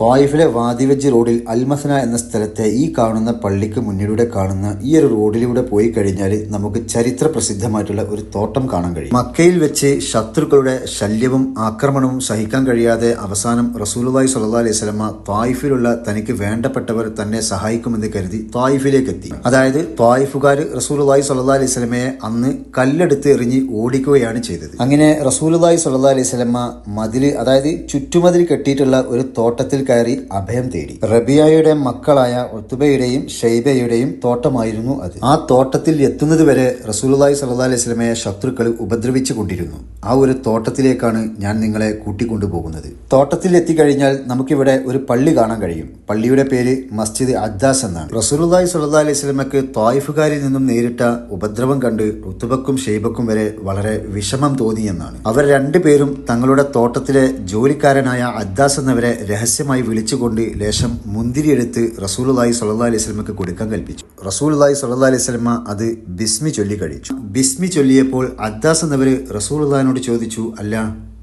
ത്വായിഫിലെ വാദിവെജ് റോഡിൽ അൽമസന എന്ന സ്ഥലത്തെ ഈ കാണുന്ന പള്ളിക്ക് മുന്നിലൂടെ കാണുന്ന ഈ ഒരു റോഡിലൂടെ പോയി കഴിഞ്ഞാൽ നമുക്ക് ചരിത്ര പ്രസിദ്ധമായിട്ടുള്ള ഒരു തോട്ടം കാണാൻ കഴിയും. മക്കയിൽ വെച്ച് ശത്രുക്കളുടെ ശല്യവും ആക്രമണവും സഹിക്കാൻ കഴിയാതെ അവസാനം റസൂലുള്ളാഹി സ്വല്ലല്ലാഹി അലൈഹി സ്വലമ തായിഫിലുള്ള തനിക്ക് വേണ്ടപ്പെട്ടവർ തന്നെ സഹായിക്കുമെന്ന് കരുതി തായിഫിലേക്ക് എത്തി. അതായത് തായിഫുകാർ റസൂലുള്ളാഹി സ്വല്ലല്ലാഹി അലൈഹി വസല്ലമയെ അന്ന് കല്ലെടുത്ത് എറിഞ്ഞ് ഓടിക്കുകയാണ് ചെയ്തത്. അങ്ങനെ റസൂലുള്ളാഹി സ്വല്ലല്ലാഹി അലൈഹി വസല്ലമ മതിൽ അതായത് ചുറ്റുമതിൽ കെട്ടിയിട്ടുള്ള ഒരു തോട്ടത്തിൽ കയറി അഭയം തേടി. റബിയായുടെ മക്കളായ ഒത്തുബയുടെയും ഷെയ്ബയുടെയും തോട്ടമായിരുന്നു അത്. ആ തോട്ടത്തിൽ എത്തുന്നത് വരെ റസൂലുള്ളാഹി സ്വല്ലല്ലാഹി അലൈഹി ശത്രുക്കൾ ഉപദ്രവിച്ചു കൊണ്ടിരുന്നു. ആ ഒരു തോട്ടത്തിലേക്കാണ് ഞാൻ നിങ്ങളെ കൂട്ടിക്കൊണ്ടുപോകുന്നത് തോട്ടത്തിൽ എത്തിക്കഴിഞ്ഞാൽ നമുക്കിവിടെ ഒരു പള്ളി കാണാൻ കഴിയും. പള്ളിയുടെ പേര് മസ്ജിദ് അദ്ദാസ് എന്നാണ്. റസൂലുള്ളാഹി സ്വല്ലല്ലാഹി അലൈഹി വസല്ലമക്ക് തായിഫുകാരിൽ നിന്നും നേരിട്ട ഉപദ്രവം കണ്ട് ഉത്തുബക്കും ഷെയ്ബക്കും വരെ വളരെ വിഷമം തോന്നിയെന്നാണ് അവർ രണ്ടുപേരും തങ്ങളുടെ തോട്ടത്തിലെ ജോലിക്കാരനായ അദ്ദാസ് എന്നവരെ രഹസ്യമായി വിളിച്ചുകൊണ്ട് ലേശം മുന്തിരിയെടുത്ത് റസൂലുള്ളാഹി സ്വല്ലല്ലാഹി അലൈഹി വസല്ലമക്ക് കൊടുക്കാൻ കൽപ്പിച്ചു. റസൂലുള്ളാഹി സ്വല്ലല്ലാഹി അലൈഹി വസല്ലമ അത് ബിസ്മി ചൊല്ലി കഴിച്ചു. ബിസ്മി ചൊല്ലിയപ്പോൾ അദ്ദാസ് റസൂൽ റസൂലുള്ളാഹിനോട് ചോദിച്ചു അല്ല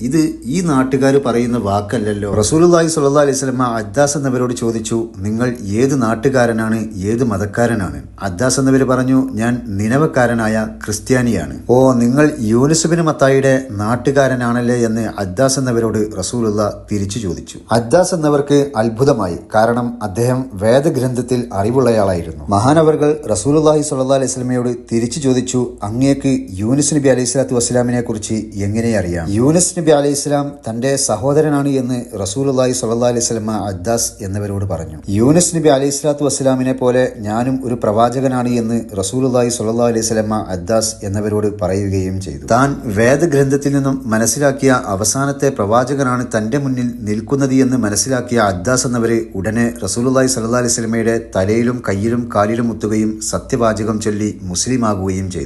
ഇത് ഈ നാട്ടുകാർ പറയുന്ന വാക്കല്ലല്ലോ. റസൂലുള്ളാഹി സ്വല്ലല്ലാഹി അലൈഹി വസല്ലമ അദ്ദാസ് എന്നവരോട് ചോദിച്ചു നിങ്ങൾ ഏത് നാട്ടുകാരനാണ്? ഏത് മതക്കാരനാണ്? അദ്ദാസ് എന്നവർ പറഞ്ഞു ഞാൻ നിലവക്കാരനായ ക്രിസ്ത്യാനിയാണ്. ഓ നിങ്ങൾ യൂനുസുബിന് മത്തായിയുടെ നാട്ടുകാരനാണല്ലേ? എന്ന് അദ്ദാസ് എന്നവരോട് റസൂലുള്ള തിരിച്ചു ചോദിച്ചു. അദ്ദാസ് എന്നവർക്ക് അത്ഭുതമായി കാരണം അദ്ദേഹം വേദഗ്രന്ഥത്തിൽ അറിവുള്ളയാളായിരുന്നു. മഹാനവർകൾ റസൂലുള്ളാഹി സ്വല്ലല്ലാഹി അലൈഹി വസല്ലമയോട് തിരിച്ചു ചോദിച്ചു അങ്ങേക്ക് യൂനിസ് നബി അലൈഹി സ്വലാത്തു വസ്സലാമിനെ കുറിച്ച് എങ്ങനെ അറിയാം? യൂനിസ് അലൈഹി ഇസ്ലാം തന്റെ സഹോദരനാണ് എന്ന് റസൂലുള്ളാഹി സ്വല്ലല്ലാഹി അലൈഹി വസല്ലമ അദ്ദാസ് എന്നിവരോട് പറഞ്ഞു. യൂനുസ് നബി അലൈഹി സ്വലാത്തു വസ്സലാമിനെ പോലെ ഞാനും ഒരു പ്രവാചകനാണ് എന്ന് റസൂലുള്ളാഹി സ്വല്ലല്ലാഹി അലൈഹി വസല്ലമ അദ്ദാസ് എന്നിവരോട് പറയുകയും ചെയ്തു. താൻ വേദഗ്രന്ഥത്തിൽ നിന്നും മനസ്സിലാക്കിയ അവസാനത്തെ പ്രവാചകനാണ് തന്റെ മുന്നിൽ നിൽക്കുന്നത് എന്ന് മനസ്സിലാക്കിയ അദ്ദാസ് എന്നവരെ ഉടനെ റസൂലുള്ളാഹി സല്ലാ അലൈഹി വസല്ലമയുടെ തലയിലും കയ്യിലും കാലിലും മുത്തുകയും സത്യവാചകം ചൊല്ലി മുസ്ലിമാകുകയും ചെയ്തു.